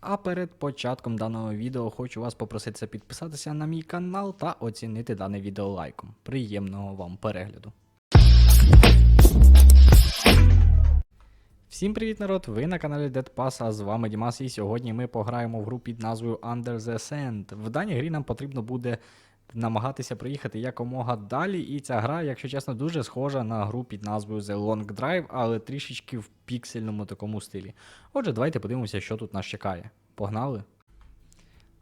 А перед початком даного відео хочу вас попроситися підписатися на мій канал та оцінити дане відео лайком. Приємного вам перегляду. Всім привіт, народ! Ви на каналі Dead Pass, а з вами Дімас, і сьогодні ми пограємо в гру під назвою Under the Sand. В даній грі нам потрібно буде намагатися проїхати якомога далі, і ця гра, якщо чесно, дуже схожа на гру під назвою The Long Drive, але трішечки в піксельному такому стилі. Отже, давайте подивимося, що тут нас чекає. Погнали!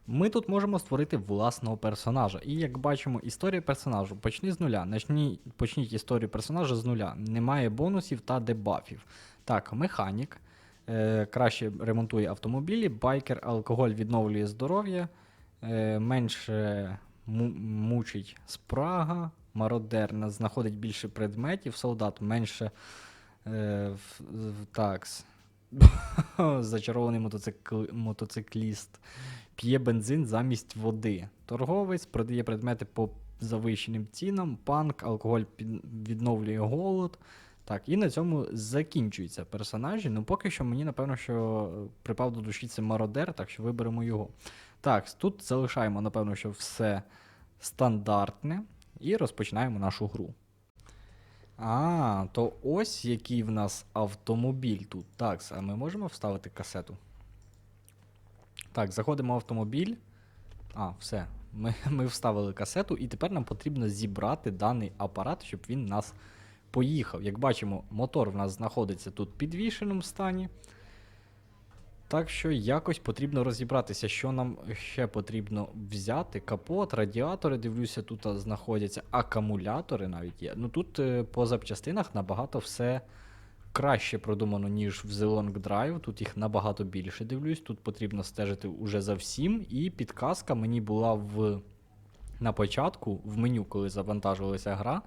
Ми тут можемо створити власного персонажа. І як бачимо, історія персонажу почни з нуля. Начні, почніть історію персонажа з нуля. Немає бонусів та дебафів. Так, механік. Е, краще ремонтує автомобілі, байкер, алкоголь відновлює здоров'я, е, менше мучить спрага, мародер знаходить більше предметів, солдат менше. Е, в, в, такс. Зачарований мотоцикл, мотоцикліст п'є бензин замість води. Торговець продає предмети по завищеним цінам, панк, алкоголь відновлює голод. Так, і на цьому закінчуються персонажі. Ну, поки що мені, напевно, що припав до душі це мародер, так що виберемо його. Так, тут залишаємо, напевно, що все стандартне. І розпочинаємо нашу гру. А, то ось який в нас автомобіль тут. Так, а ми можемо вставити касету? Так, заходимо в автомобіль. А, все. Ми, ми вставили касету, і тепер нам потрібно зібрати даний апарат, щоб він нас поїхав. Як бачимо, мотор в нас знаходиться тут в підвішеному стані. Так що якось потрібно розібратися, що нам ще потрібно взяти. Капот, радіатори, дивлюся, тут знаходяться акумулятори навіть є. Ну тут е, по запчастинах набагато все краще продумано, ніж в The Long Drive. Тут їх набагато більше дивлюсь. Тут потрібно стежити уже за всім. І підказка мені була в на початку, в меню, коли завантажувалася гра,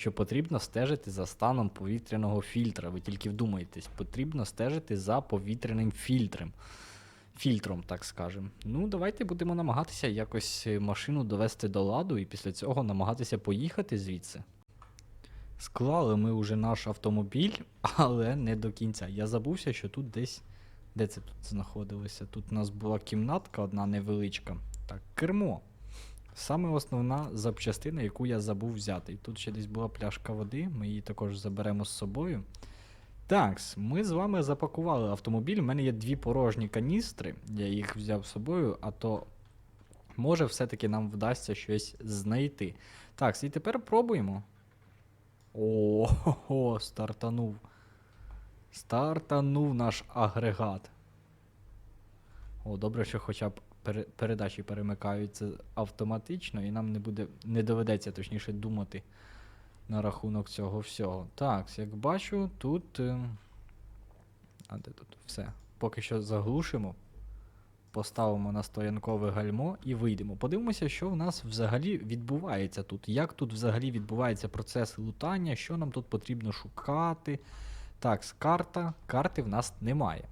що потрібно стежити за станом повітряного фільтра. Ви тільки вдумайтесь, потрібно стежити за повітряним фільтром. Фільтром, так скажемо. Ну, давайте будемо намагатися якось е, машину довести до ладу і після цього намагатися поїхати звідси. Склали ми вже наш автомобіль, але не до кінця. Я забувся, що тут десь. Де це тут знаходилося? Тут у нас була кімнатка одна невеличка. Так, кермо. Саме основна запчастина, яку я забув взяти. І тут ще десь була пляшка води, ми її також заберемо з собою. Так, ми з вами запакували автомобіль. У мене є дві порожні каністри, я їх взяв з собою, а то може все-таки нам вдасться щось знайти. Так, і тепер пробуємо. О, стартанув. Стартанув наш агрегат. О, добре, що хоча б передачі перемикаються автоматично, і нам не буде, не доведеться точніше думати на рахунок цього всього. Так, як бачу, тут. е, А де тут? Все. Поки що заглушимо. Поставимо на стоянкове гальмо і вийдемо. Подивимося, що в нас взагалі відбувається тут. Як тут взагалі відбувається процес лутання, що нам тут потрібно шукати. Так, карта. Карти в нас немає.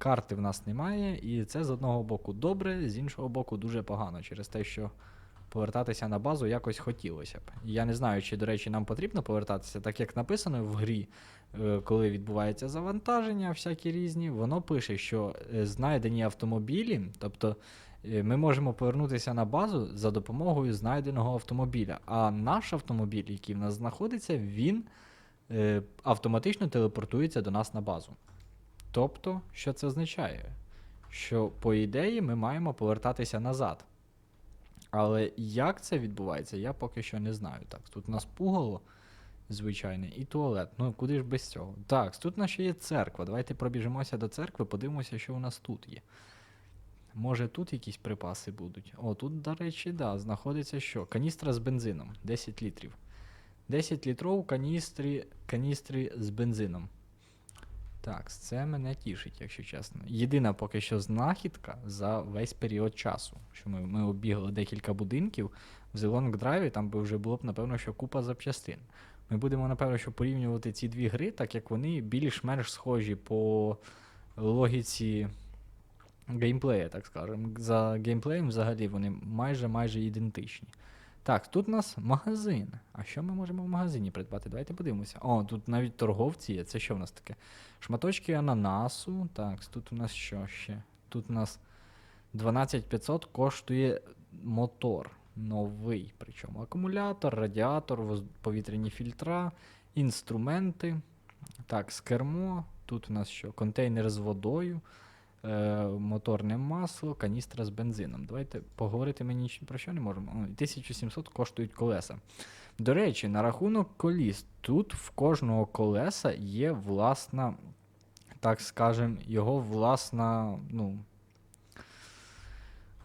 Карти в нас немає, і це з одного боку добре, з іншого боку, дуже погано, через те, що повертатися на базу якось хотілося б. Я не знаю, чи, до речі, нам потрібно повертатися, так як написано в грі, е, коли відбувається завантаження, всякі різні, воно пише, що е, знайдені автомобілі, тобто е, ми можемо повернутися на базу за допомогою знайденого автомобіля. А наш автомобіль, який в нас знаходиться, він автоматично телепортується до нас на базу. Тобто, що це означає? Що, по ідеї, ми маємо повертатися назад. Але як це відбувається, я поки що не знаю. Так, тут у нас пугало звичайне і туалет. Ну куди ж без цього? Так, тут у нас ще є церква. Давайте пробіжимося до церкви, подивимося, що у нас тут є. Може тут якісь припаси будуть. О, тут, до речі, да, знаходиться що? Каністра з бензином. 10 літрів. 10 літров каністрі, каністри з бензином. Так, це мене тішить, якщо чесно. Єдина поки що знахідка за весь період часу. Що ми, ми обігли декілька будинків в Long Drive, там би вже було б, напевно, що купа запчастин. Ми будемо, напевно, що порівнювати ці дві гри, так як вони більш-менш схожі по логіці геймплея, так скажемо. За геймплеєм взагалі вони майже майже ідентичні. Так, тут у нас магазин. А що ми можемо в магазині придбати? Давайте подивимося. О, тут навіть торговці є. Це що в нас таке? Шматочки ананасу. Так, тут у нас що ще? Тут у нас 12500 коштує мотор. Новий. Причому акумулятор, радіатор, повітряні фільтра, інструменти. Так, з кермо. Тут у нас що? Контейнер з водою, е, моторне масло, каністра з бензином. Давайте поговорити ми ніч про що не можемо. 1700 коштують колеса. До речі, на рахунок коліс, тут в кожного колеса є власна, так скажем, його власна, ну.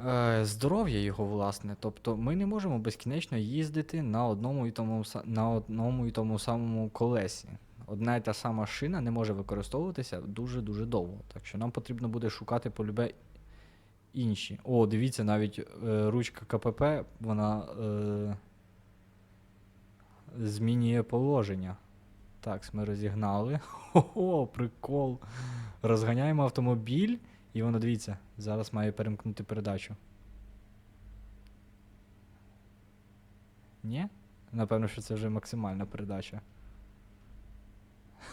Е, здоров'я його власне. Тобто ми не можемо безкінечно їздити на одному і тому, на одному і тому самому колесі. Одна і та сама шина не може використовуватися дуже-дуже довго. Так що нам потрібно буде шукати полюбе інші. О, дивіться, навіть е, ручка КПП, вона е, змінює положення. Так, ми розігнали. Хо-хо, прикол. Розганяємо автомобіль, і воно, дивіться, зараз має перемкнути передачу. Ні? Напевно, що це вже максимальна передача.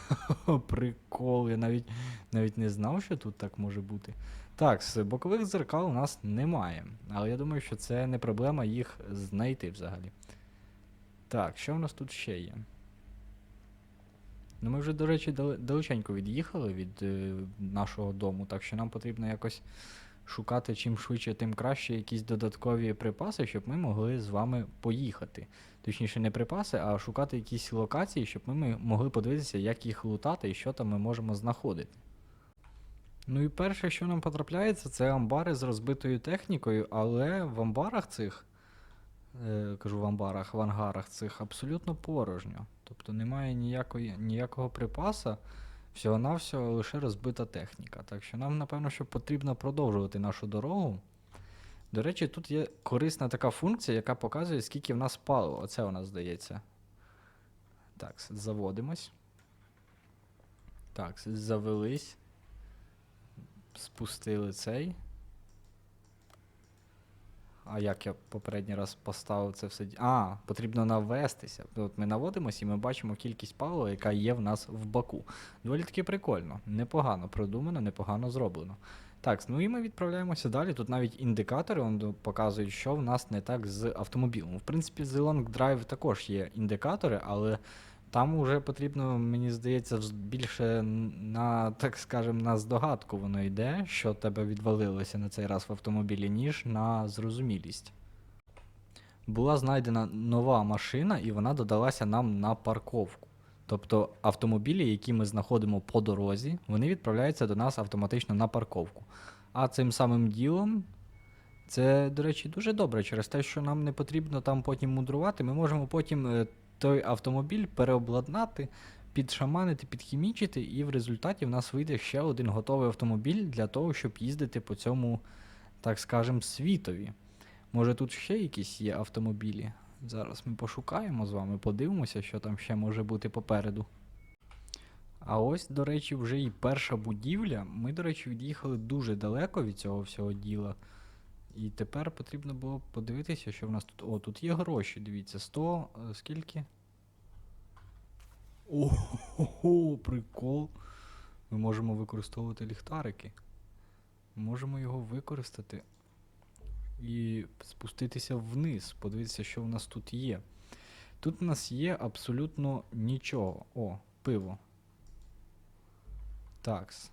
Прикол, я навіть, навіть не знав, що тут так може бути. Так, з бокових дзеркал у нас немає. Але я думаю, що це не проблема їх знайти взагалі. Так, що в нас тут ще є? Ну, ми вже, до речі, далеченько від'їхали від е, нашого дому, так що нам потрібно якось шукати чим швидше, тим краще якісь додаткові припаси, щоб ми могли з вами поїхати. Точніше, не припаси, а шукати якісь локації, щоб ми могли подивитися, як їх лутати і що там ми можемо знаходити. Ну і перше, що нам потрапляється, це амбари з розбитою технікою, але в амбарах цих, е, кажу в амбарах, в ангарах цих абсолютно порожньо. Тобто немає ніякої, ніякого припаса, всього-навсього лише розбита техніка. Так що нам, напевно, що потрібно продовжувати нашу дорогу. До речі, тут є корисна така функція, яка показує, скільки в нас палива. Оце у нас здається. Так, заводимось. Так, завелись. Спустили цей. А як я попередній раз поставив це все? А, потрібно навестися. От ми наводимося і ми бачимо кількість палива, яка є в нас в баку. Доволі таки прикольно. Непогано продумано, непогано зроблено. Так, ну і ми відправляємося далі. Тут навіть індикатори он, показують, що в нас не так з автомобілем. В принципі, з Long Drive також є індикатори, але там вже потрібно, мені здається, більше на, так скажем, на здогадку воно йде, що тебе відвалилося на цей раз в автомобілі, ніж на зрозумілість. Була знайдена нова машина, і вона додалася нам на парковку. Тобто автомобілі, які ми знаходимо по дорозі, вони відправляються до нас автоматично на парковку. А цим самим ділом це, до речі, дуже добре через те, що нам не потрібно там потім мудрувати. Ми можемо потім е, той автомобіль переобладнати, підшаманити, підхімічити, і в результаті в нас вийде ще один готовий автомобіль для того, щоб їздити по цьому, так скажем, світові. Може тут ще якісь є автомобілі? Зараз ми пошукаємо з вами, подивимося, що там ще може бути попереду. А ось, до речі, вже і перша будівля. Ми, до речі, від'їхали дуже далеко від цього всього діла. І тепер потрібно було подивитися, що в нас тут. О, тут є гроші, дивіться, 100. е, Скільки? Ого, прикол. Ми можемо використовувати ліхтарики. Можемо його використати і спуститися вниз, подивитися, що в нас тут є. Тут у нас є абсолютно нічого. О, пиво. Такс.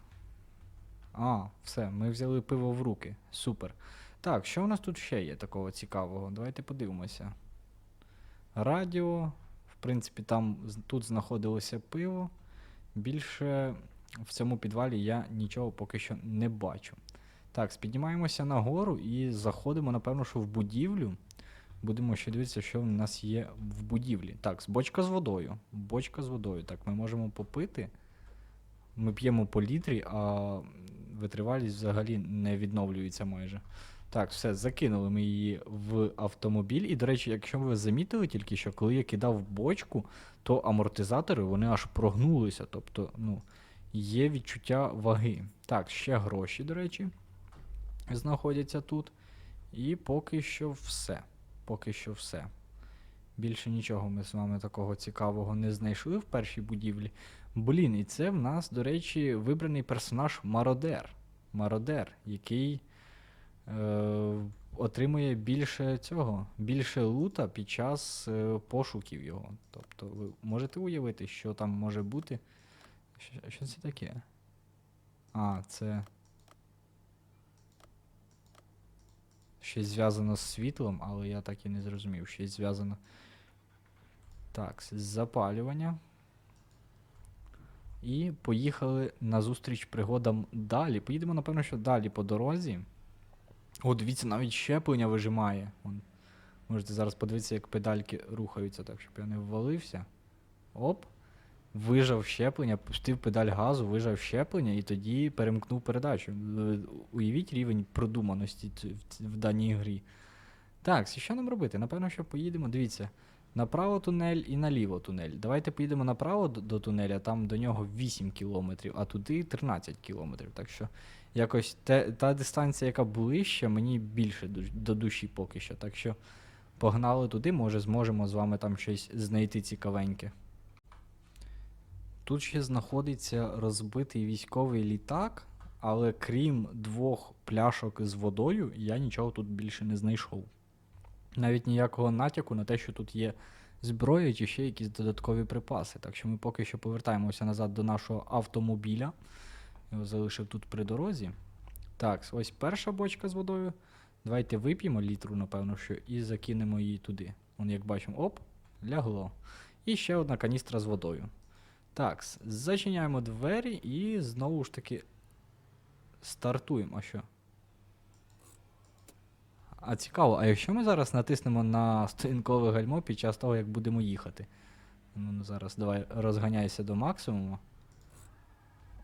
А, все, ми взяли пиво в руки. Супер. Так, що у нас тут ще є такого цікавого? Давайте подивимося. Радіо. В принципі, там тут знаходилося пиво. Більше в цьому підвалі я нічого поки що не бачу. Так, піднімаємося нагору і заходимо, напевно, що в будівлю. Будемо ще дивитися, що в нас є в будівлі. Так, бочка з водою. Бочка з водою. Так, ми можемо попити. Ми п'ємо по літрі, а витривалість взагалі не відновлюється майже. Так, все, закинули ми її в автомобіль. І, до речі, якщо ви замітили тільки що, коли я кидав бочку, то амортизатори вони аж прогнулися. Тобто, ну, є відчуття ваги. Так, ще гроші, до речі, знаходяться тут. І поки що все. Поки що все. Більше нічого ми з вами такого цікавого не знайшли в першій будівлі. Блін, і це в нас, до речі, вибраний персонаж Мародер. мародер, який отримує більше цього, більше лута під час е, пошуків його. Тобто ви можете уявити, що там може бути. Що, це таке? А, це. Щось зв'язано з світлом, але я так і не зрозумів. Щось зв'язано. Так, запалювання. І поїхали на зустріч пригодам далі. Поїдемо, напевно, що далі по дорозі. О, дивіться, навіть щеплення вижимає. Вон. Можете зараз подивитися, як педальки рухаються, так, щоб я не ввалився. Оп. Вижав щеплення, пустив педаль газу, вижав щеплення і тоді перемкнув передачу. Уявіть рівень продуманості в даній грі. Так, що нам робити? Напевно, що поїдемо. Дивіться, направо тунель і наліво тунель. Давайте поїдемо направо до, тунеля, там до нього 8 кілометрів, а туди 13 кілометрів. Так що якось те, та дистанція, яка ближче, мені більше до душі поки що. Так що погнали туди, може зможемо з вами там щось знайти цікавеньке. Тут ще знаходиться розбитий військовий літак, але крім двох пляшок з водою, я нічого тут більше не знайшов. Навіть ніякого натяку на те, що тут є зброя чи ще якісь додаткові припаси. Так що ми поки що повертаємося назад до нашого автомобіля. Його залишив тут при дорозі. Так, ось перша бочка з водою. Давайте вип'ємо літру, напевно, що, і закинемо її туди. Вон, як бачимо, оп, лягло. І ще одна каністра з водою. Так, зачиняємо двері і знову ж таки стартуємо. А що? А цікаво, а якщо ми зараз натиснемо на сторінкове гальмо під час того, як будемо їхати? Ну, ну, зараз давай розганяйся до максимуму.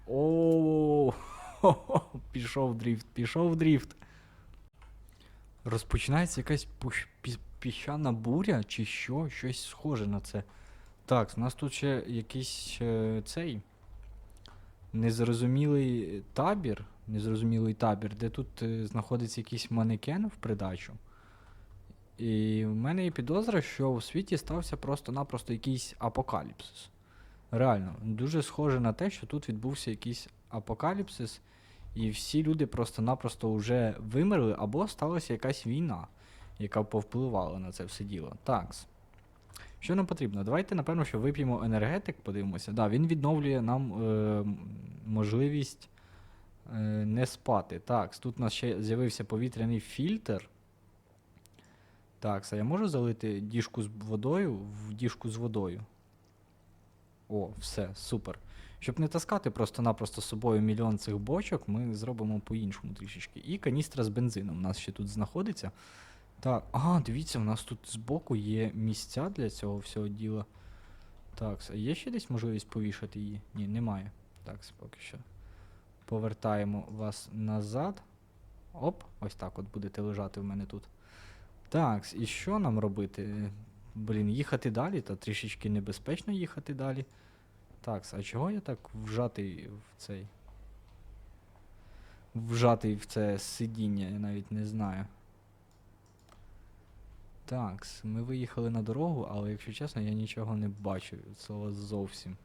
О, пішов дріфт, пішов дріфт. Розпочинається якась пуш- пі- піщана буря чи що? Щось схоже на це. Так, у нас тут ще якийсь е, цей незрозумілий табір. Незрозумілий табір, де тут е, знаходиться якийсь манекен в придачу. І в мене є підозра, що у світі стався просто-напросто якийсь апокаліпсис. Реально, дуже схоже на те, що тут відбувся якийсь апокаліпсис, і всі люди просто-напросто вже вимерли, або сталася якась війна, яка повпливала на це все діло. Такс. Що нам потрібно? Давайте, напевно, що вип'ємо енергетик, подивимося. Да, він відновлює нам е, можливість е, не спати. Так, тут у нас ще з'явився повітряний фільтр. Так, а я можу залити діжку з водою в діжку з водою? О, все, супер. Щоб не таскати просто-напросто з собою мільйон цих бочок, ми зробимо по-іншому трішечки. І каністра з бензином у нас ще тут знаходиться. Так, а, дивіться, у нас тут збоку є місця для цього всього діла. Так, а є ще десь можливість повішати її? Ні, немає. Так, поки що. Повертаємо вас назад. Оп, ось так от будете лежати в мене тут. Так, і що нам робити? Блін, їхати далі, та трішечки небезпечно їхати далі. Так, а чого я так вжатий в цей. Вжатий в це сидіння, я навіть не знаю. Так, ми виїхали на дорогу, але якщо чесно, я нічого не бачу від зовсім.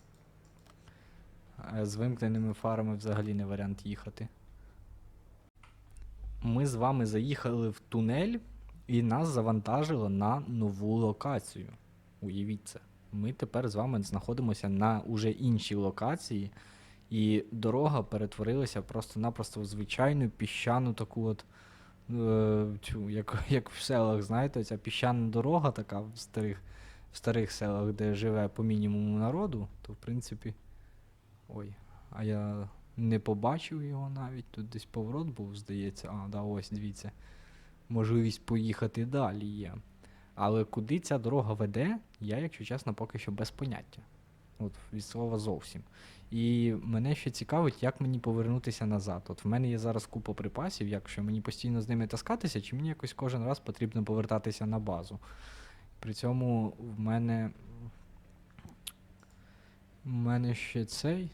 З вимкненими фарами взагалі не варіант їхати. Ми з вами заїхали в тунель і нас завантажило на нову локацію. Уявіть це. Ми тепер з вами знаходимося на уже іншій локації, і дорога перетворилася просто-напросто в звичайну піщану таку от. Е, як, як в селах, знаєте, ця піщана дорога така в старих, в старих селах, де живе по мінімуму народу, то в принципі. Ой, а я не побачив його навіть. Тут десь поворот був, здається. А, да, ось, дивіться. Можливість поїхати далі є. Але куди ця дорога веде, я, якщо чесно, поки що без поняття. От від слова зовсім. І мене ще цікавить, як мені повернутися назад. От в мене є зараз купа припасів, якщо мені постійно з ними таскатися, чи мені якось кожен раз потрібно повертатися на базу. При цьому в мене. У мене ще цей.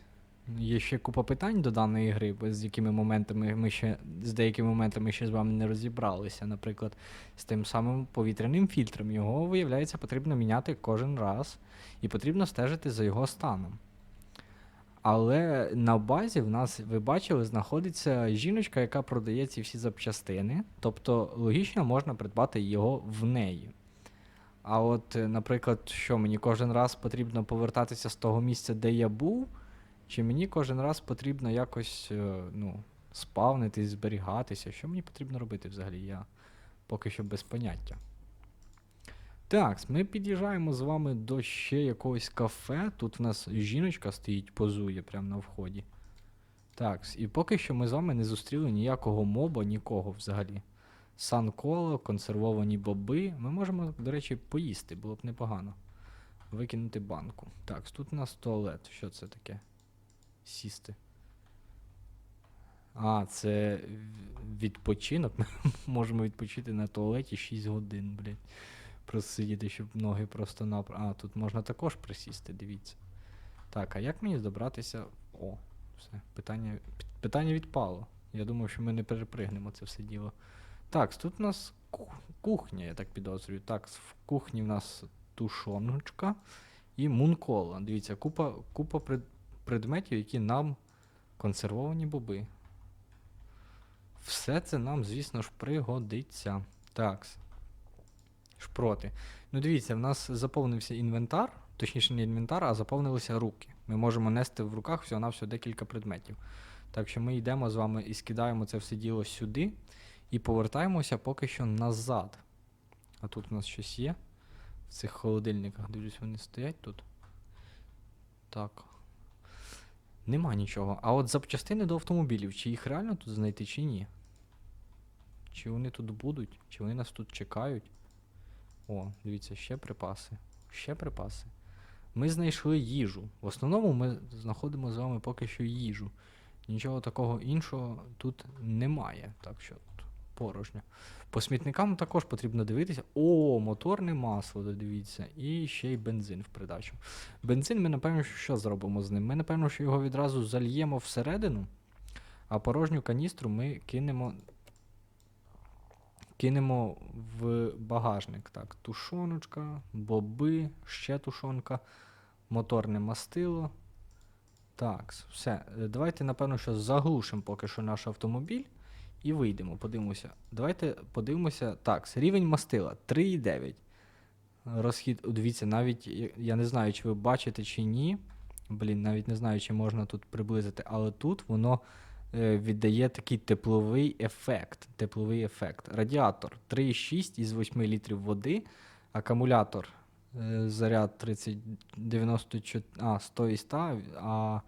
Є ще купа питань до даної гри, з якими моментами ми ще з деякими моментами ще з вами не розібралися. Наприклад, з тим самим повітряним фільтром. Його, виявляється, потрібно міняти кожен раз, і потрібно стежити за його станом. Але на базі в нас, ви бачили, знаходиться жіночка, яка продає ці всі запчастини. Тобто логічно можна придбати його в неї. А от, наприклад, що мені кожен раз потрібно повертатися з того місця, де я був, чи мені кожен раз потрібно якось е, ну, спавнитись, зберігатися? Що мені потрібно робити взагалі? Я поки що без поняття. Так, ми під'їжджаємо з вами до ще якогось кафе. Тут в нас жіночка стоїть, позує прямо на вході. Так, і поки що ми з вами не зустріли ніякого моба, нікого взагалі. Санколо, консервовані боби. Ми можемо, до речі, поїсти, було б непогано. Викинути банку. Так, тут у нас туалет. Що це таке? Сісти. А, це відпочинок. Ми можемо відпочити на туалеті 6 годин, блядь. Просидіти, щоб ноги просто напр... А, тут можна також присісти, дивіться. Так, а як мені добратися. О, все, питання, питання відпало. Я думав, що ми не перепригнемо це все діло. Так, тут у нас кухня, я так підозрюю. Так, в кухні в нас тушоночка і мункола. Дивіться, купа, купа предметів, які нам консервовані боби. Все це нам, звісно ж, пригодиться. Так. Шпроти. Ну, дивіться, в нас заповнився інвентар, точніше, не інвентар, а заповнилися руки. Ми можемо нести в руках всього-навсього декілька предметів. Так що ми йдемо з вами і скидаємо це все діло сюди і повертаємося поки що назад. А тут у нас щось є. В цих холодильниках. Дивлюсь, вони стоять тут. Так. Нема нічого. А от запчастини до автомобілів, чи їх реально тут знайти, чи ні? Чи вони тут будуть? Чи вони нас тут чекають? О, дивіться, ще припаси. Ще припаси. Ми знайшли їжу. В основному ми знаходимо з вами поки що їжу. Нічого такого іншого тут немає. Так що порожньо. По смітникам також потрібно дивитися. О, моторне масло, додивіться. І ще й бензин в придачу. Бензин ми, напевно, що, зробимо з ним? Ми, напевно, що його відразу зальємо всередину, а порожню каністру ми кинемо. Кинемо в багажник. Так, тушоночка, боби, ще тушонка, моторне мастило. Так, все. Е, Давайте, напевно, що заглушимо поки що наш автомобіль і вийдемо. Подивимося. Давайте подивимося. Так, рівень мастила 3,9. Розхід, дивіться, навіть я- не знаю, чи ви бачите чи ні. Блін, навіть не знаю, чи можна тут приблизити, але тут воно е, віддає такий тепловий ефект. Тепловий ефект. Радіатор 3,6 із 8 літрів води, акумулятор е, заряд 30, 94, а, 100 і 100, а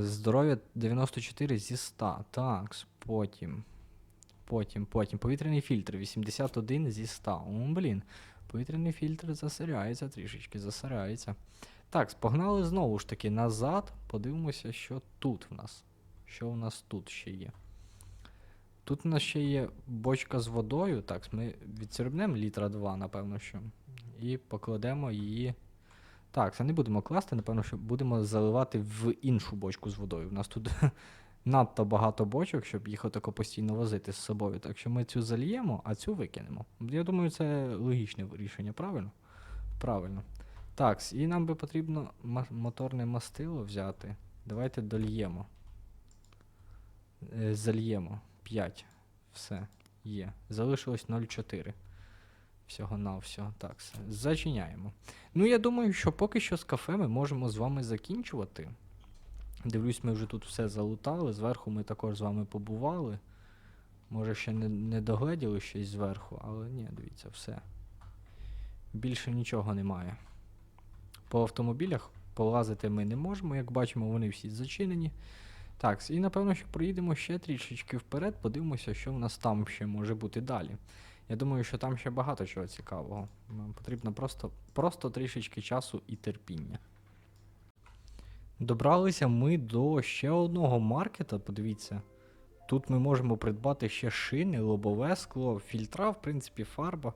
здоров'я 94 зі 100. Так, потім. Потім, потім. Повітряний фільтр 81 зі 100. О, блін. Повітряний фільтр засоряється трішечки, засоряється. Так, погнали знову ж таки назад. Подивимося, що тут в нас. Що у нас тут ще є. Тут у нас ще є бочка з водою. Так, ми відсірбнемо літра 2, напевно, що. І покладемо її. Так, це не будемо класти, напевно, що будемо заливати в іншу бочку з водою. У нас тут надто багато бочок, щоб їх отако постійно возити з собою. Так що ми цю зальємо, а цю викинемо. Я думаю, це логічне рішення, правильно? Правильно. Так, і нам би потрібно моторне мастило взяти. Давайте дольємо. Е, Зальємо 5. Все, є. Залишилось 0,4. Всього на всього. Так. Зачиняємо. Ну, я думаю, що поки що з кафе ми можемо з вами закінчувати. Дивлюсь, ми вже тут все залутали. Зверху ми також з вами побували. Може, ще не, не догледіли щось зверху, але ні, дивіться, все. Більше нічого немає. По автомобілях полазити ми не можемо, як бачимо, вони всі зачинені. Так, і напевно, що проїдемо ще трішечки вперед, подивимося, що в нас там ще може бути далі. Я думаю, що там ще багато чого цікавого. Нам потрібно просто, просто трішечки часу і терпіння. Добралися ми до ще одного маркета, подивіться. Тут ми можемо придбати ще шини, лобове скло, фільтра, в принципі, фарба.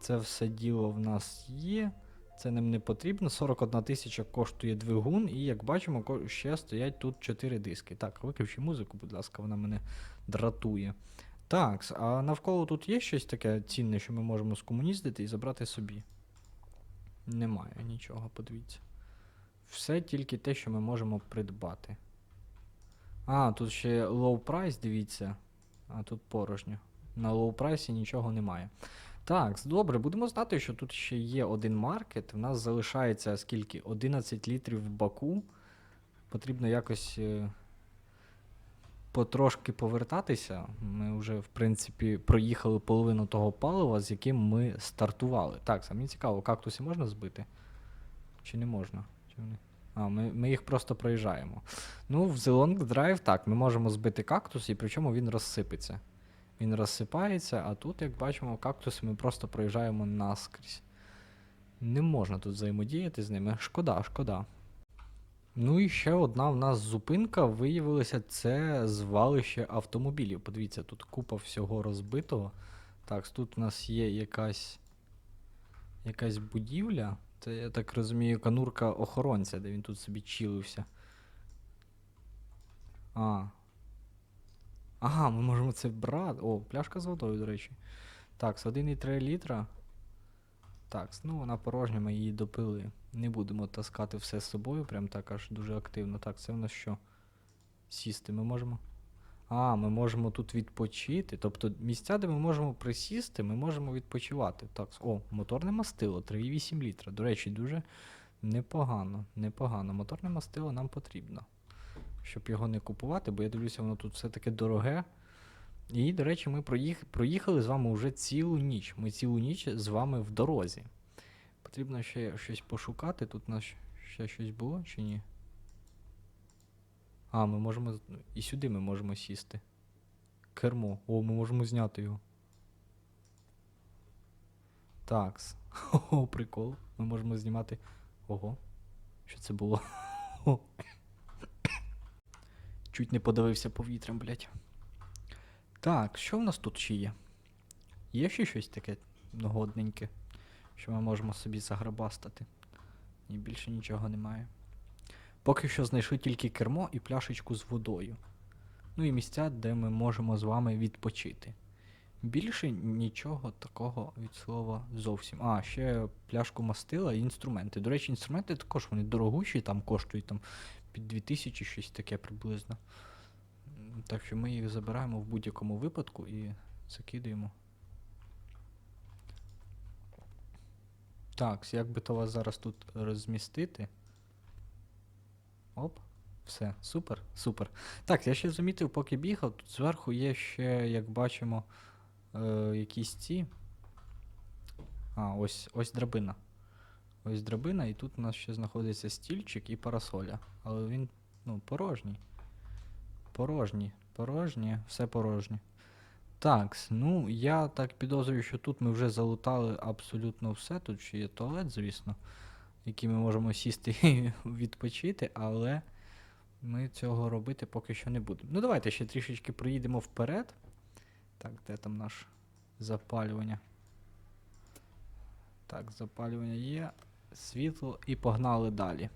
Це все діло в нас є. Це нам не потрібно. 41 тисяча коштує двигун, і як бачимо, ще стоять тут 4 диски. Так, виключи музику, будь ласка, вона мене дратує. Так, а навколо тут є щось таке цінне, що ми можемо скомуніздити і забрати собі. Немає нічого, подивіться. Все тільки те, що ми можемо придбати. А, тут ще low price, дивіться. А тут порожньо. На low прайсі нічого немає. Так, добре, будемо знати, що тут ще є один маркет. У нас залишається скільки? 11 літрів в баку. Потрібно якось е, потрошки повертатися. Ми вже, в принципі, проїхали половину того палива, з яким ми стартували. Так, мені цікаво, кактуси можна збити? Чи не можна? Чи вони... А, ми, ми їх просто проїжджаємо. Ну, в The Long Drive так, ми можемо збити кактус, і причому він розсипеться. Він розсипається, а тут, як бачимо, кактуси ми просто проїжджаємо наскрізь. Не можна тут взаємодіяти з ними. Шкода, шкода. Ну і ще одна в нас зупинка виявилася це звалище автомобілів. Подивіться, тут купа всього розбитого. Так, тут у нас є якась якась будівля. Це, я так розумію, канурка охоронця, де він тут собі чилився. А. Ага, ми можемо це брати. О, пляшка з водою, до речі. Так, з 1,3 літра. Так, ну вона порожня, ми її допили. Не будемо таскати все з собою, прям так аж дуже активно. Так, це в нас що? Сісти ми можемо. А, ми можемо тут відпочити. Тобто місця, де ми можемо присісти, ми можемо відпочивати. Так, о, моторне мастило, 3,8 літра. До речі, дуже непогано. Непогано. Моторне мастило нам потрібно. Щоб його не купувати, бо я дивлюся, воно тут все таке дороге. І, до речі, ми проїх... проїхали з вами вже цілу ніч. Ми цілу ніч з вами в дорозі. Потрібно ще щось пошукати. Тут у нас ще щось було чи ні? А, ми можемо. І сюди ми можемо сісти. Кермо. О, ми можемо зняти його. Такс. О, прикол. Ми можемо знімати. Ого. Що це було? О. Чуть не подавився повітрям, блядь. Так, що в нас тут ще є? Є ще щось таке годненьке, що ми можемо собі заграбастати? І більше нічого немає. Поки що знайшли тільки кермо і пляшечку з водою. Ну і місця, де ми можемо з вами відпочити. Більше нічого такого від слова зовсім. А, ще пляшку мастила і інструменти. До речі, інструменти також вони дорогущі, там коштують там під 2000 щось таке приблизно. Так що ми їх забираємо в будь-якому випадку і закидуємо. Так, як би то вас зараз тут розмістити? Оп, все, супер, супер. Так, я ще замітив, поки бігав, тут зверху є ще, як бачимо, е, якісь ці. А, ось, ось драбина. Ось драбина, і тут у нас ще знаходиться стільчик і парасоля. Але він, ну, порожній. Порожній, порожній, все порожнє. Так, ну я так підозрюю, що тут ми вже залутали абсолютно все. Тут ще є туалет, звісно, який ми можемо сісти і відпочити, але ми цього робити поки що не будемо. Ну, давайте ще трішечки проїдемо вперед. Так, де там наш запалювання? Так, запалювання є, світло і погнали далі.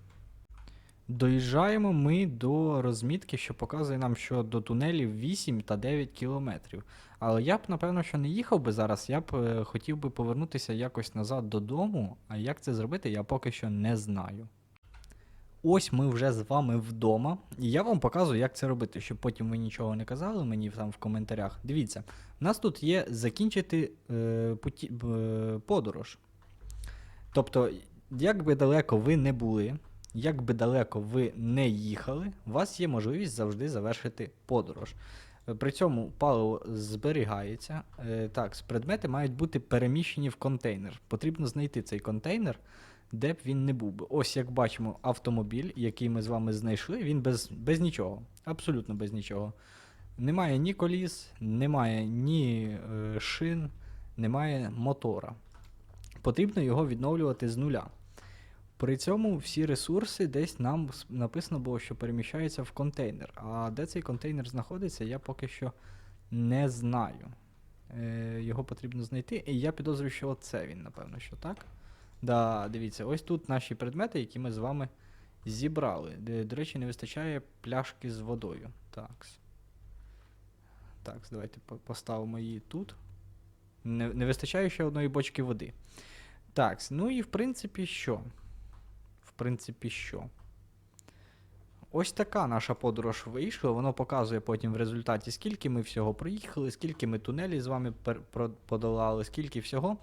Доїжджаємо ми до розмітки, що показує нам, що до тунелів 8 та 9 кілометрів. Але я б, напевно, що не їхав би зараз, я б е, хотів би повернутися якось назад додому, а як це зробити, я поки що не знаю. Ось ми вже з вами вдома, і я вам показую, як це робити, щоб потім ви нічого не казали мені там в коментарях. Дивіться, у нас тут є закінчити е, путі, е, подорож. Тобто, як би далеко ви не були, як би далеко ви не їхали, у вас є можливість завжди завершити подорож. Е, При цьому паливо зберігається. Е, Так, предмети мають бути переміщені в контейнер. Потрібно знайти цей контейнер, де б він не був би. Ось як бачимо, автомобіль, який ми з вами знайшли, він без, без нічого. Абсолютно без нічого. Немає ні коліс, немає ні е, шин, немає мотора. Потрібно його відновлювати з нуля. При цьому всі ресурси десь нам написано було, що переміщаються в контейнер. А де цей контейнер знаходиться, я поки що не знаю. Е, його потрібно знайти. І я підозрюю, що оце він, напевно, що так. Да, дивіться, ось тут наші предмети, які ми з вами зібрали. Де, до речі, не вистачає пляшки з водою. Такс. Такс, давайте поставимо її тут. Не, не вистачає ще одної бочки води. Так, ну і в принципі що? Принципі, що? ось така наша подорож вийшла. Воно показує потім в результаті, скільки ми всього проїхали, скільки ми тунелі з вами подолали, скільки всього.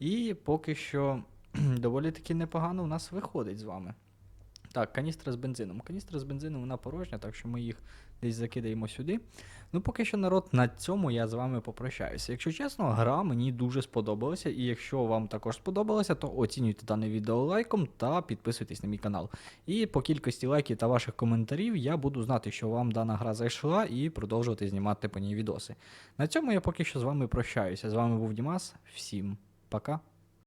І поки що доволі таки непогано у нас виходить з вами. Так, каністра з бензином. Каністра з бензином вона порожня, так що ми їх десь закидаємо сюди. Ну, поки що, народ, на цьому я з вами попрощаюся. Якщо чесно, гра мені дуже сподобалася. І якщо вам також сподобалося, то оцінюйте дане відео лайком та підписуйтесь на мій канал. І по кількості лайків та ваших коментарів я буду знати, що вам дана гра зайшла, і продовжувати знімати по ній відоси. На цьому я поки що з вами прощаюся. З вами був Дімас. Всім пока.